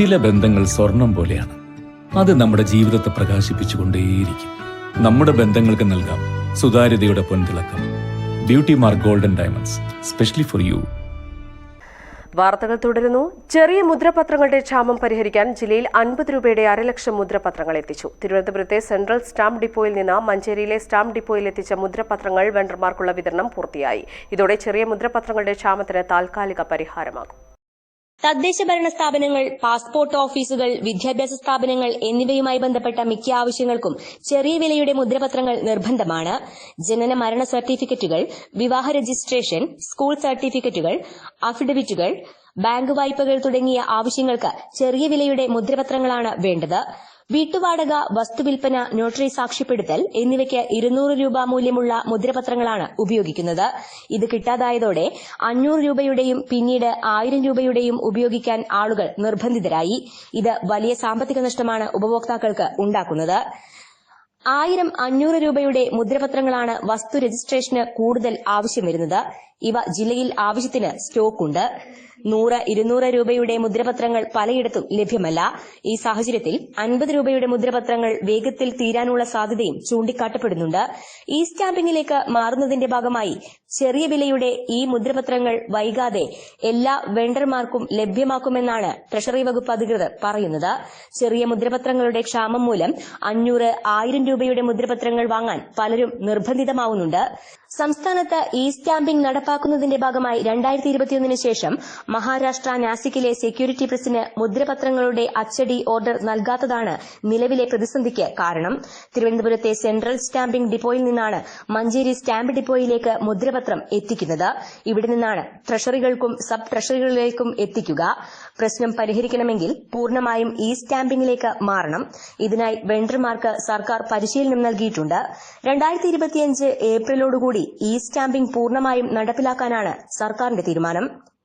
ചില ബന്ധങ്ങൾ സ്വർണം പോലെയാണ്. അത് നമ്മുടെ ജീവിതത്തെ പ്രകാശിപ്പിച്ചുകൊണ്ടേയിരിക്കും. നമ്മുടെ ബന്ധങ്ങൾക്ക് നൽകാം സുതാര്യതയുടെ പൊൻതിളക്കം. Beauty mark golden diamonds specially for you വാർത്തകൾ തുടരുന്നു. ചെറിയ മുദ്രപത്രങ്ങളുടെ ക്ഷാമം പരിഹരിക്കാൻ ജില്ലയിൽ അൻപത് രൂപയുടെ അരലക്ഷം മുദ്രപത്രങ്ങൾ എത്തിച്ചു. തിരുവനന്തപുരത്തെ സെൻട്രൽ സ്റ്റാമ്പ് ഡിപ്പോയിൽ നിന്ന് മഞ്ചേരിയിലെ സ്റ്റാമ്പ് ഡിപ്പോയിൽ എത്തിച്ച മുദ്രപത്രങ്ങൾ വെണ്ടർമാർക്കുള്ള വിതരണം പൂർത്തിയായി. ഇതോടെ ചെറിയ മുദ്രപത്രങ്ങളുടെ ക്ഷാമത്തിന് താൽക്കാലിക പരിഹാരമാകും. തദ്ദേശ ഭരണ സ്ഥാപനങ്ങൾ പാസ്പോർട്ട് ഓഫീസുകൾ വിദ്യാഭ്യാസ സ്ഥാപനങ്ങൾ എന്നിവയുമായി ബന്ധപ്പെട്ട മിക്ക ആവശ്യങ്ങൾക്കും ചെറിയ വിലയുടെ മുദ്രപത്രങ്ങൾ നിർബന്ധമാണ്. ജനന മരണ സർട്ടിഫിക്കറ്റുകൾ വിവാഹ രജിസ്ട്രേഷൻ സ്കൂൾ സർട്ടിഫിക്കറ്റുകൾ അഫിഡവിറ്റുകൾ ബാങ്ക് വായ്പകൾ തുടങ്ങിയ ആവശ്യങ്ങൾക്ക് ചെറിയ വിലയുടെ മുദ്രപത്രങ്ങളാണ് വേണ്ടത്. വീട്ടുവാടക വസ്തുവിൽപ്പന നോട്ടറി സാക്ഷ്യപ്പെടുത്തൽ എന്നിവയ്ക്ക് ഇരുന്നൂറ് രൂപ മൂല്യമുള്ള മുദ്രപത്രങ്ങളാണ് ഉപയോഗിക്കുന്നത്. ഇത് കിട്ടാതായതോടെ അഞ്ഞൂറ് രൂപയുടെയും പിന്നീട് ആയിരം രൂപയുടെയും ഉപയോഗിക്കാൻ ആളുകൾ നിർബന്ധിതരായി. ഇത് വലിയ സാമ്പത്തിക നഷ്ടമാണ് ഉപഭോക്താക്കൾക്ക് ഉണ്ടാക്കുന്നത്. ആയിരം അഞ്ഞൂറ് രൂപയുടെ മുദ്രപത്രങ്ങളാണ് വസ്തു രജിസ്ട്രേഷന് കൂടുതൽ ആവശ്യം വരുന്നത്. ഇവ ജില്ലയിൽ ആവശ്യത്തിന് സ്റ്റോക്കുണ്ട്. നൂറ് ഇരുന്നൂറ് രൂപയുടെ മുദ്രപത്രങ്ങൾ പലയിടത്തും ലഭ്യമല്ല. ഈ സാഹചര്യത്തിൽ അൻപത് രൂപയുടെ മുദ്രപത്രങ്ങൾ വേഗത്തിൽ തീരാനുള്ള സാധ്യതയും ചൂണ്ടിക്കാട്ടപ്പെടുന്നുണ്ട്. ഇ സ്റ്റാമ്പിംഗിലേക്ക് മാറുന്നതിന്റെ ഭാഗമായി ചെറിയ വിലയുടെ ഈ മുദ്രപത്രങ്ങൾ വൈകാതെ എല്ലാ വെണ്ടർമാർക്കും ലഭ്യമാക്കുമെന്നാണ് ട്രഷറി വകുപ്പ് അധികൃതർ പറയുന്നത്. ചെറിയ മുദ്രപത്രങ്ങളുടെ ക്ഷാമം മൂലം അഞ്ഞൂറ് ആയിരം രൂപയുടെ മുദ്രപത്രങ്ങൾ വാങ്ങാൻ പലരും നിർബന്ധിതമാവുന്നുണ്ട്. സംസ്ഥാനത്ത് ഇ സ്റ്റാമ്പിംഗ് നടപ്പാക്കുന്നതിന്റെ ഭാഗമായി രണ്ടായിരത്തി ഇരുപത്തിയൊന്നിന് ശേഷം മഹാരാഷ്ട്ര നാസിക്കിലെ സെക്യൂരിറ്റി പ്രസിന് മുദ്രപത്രങ്ങളുടെ അച്ചടി ഓർഡർ നൽകാത്തതാണ് നിലവിലെ പ്രതിസന്ധിക്ക് കാരണം. തിരുവനന്തപുരത്തെ സെൻട്രൽ സ്റ്റാമ്പിംഗ് ഡിപ്പോയിൽ നിന്നാണ് മഞ്ചേരി സ്റ്റാമ്പ് ഡിപ്പോയിലേക്ക് മുദ്രപത്രം എത്തിക്കുന്നത്. ഇവിടെ നിന്നാണ് ട്രഷറികൾക്കും സബ് ട്രഷറികളിലേക്കും എത്തിക്കുക. പ്രശ്നം പരിഹരിക്കണമെങ്കിൽ പൂർണമായും ഇ സ്റ്റാമ്പിംഗിലേക്ക് മാറണം. ഇതിനായി വെണ്ടർമാർക്ക് സർക്കാർ പരിശീലനം നൽകിയിട്ടുണ്ട്. ഏപ്രിലോടുകൂടി ഇ സ്റ്റാമ്പിംഗ് പൂർണമായും നടപ്പിലാക്കാനാണ് സർക്കാരിന്റെ തീരുമാനം.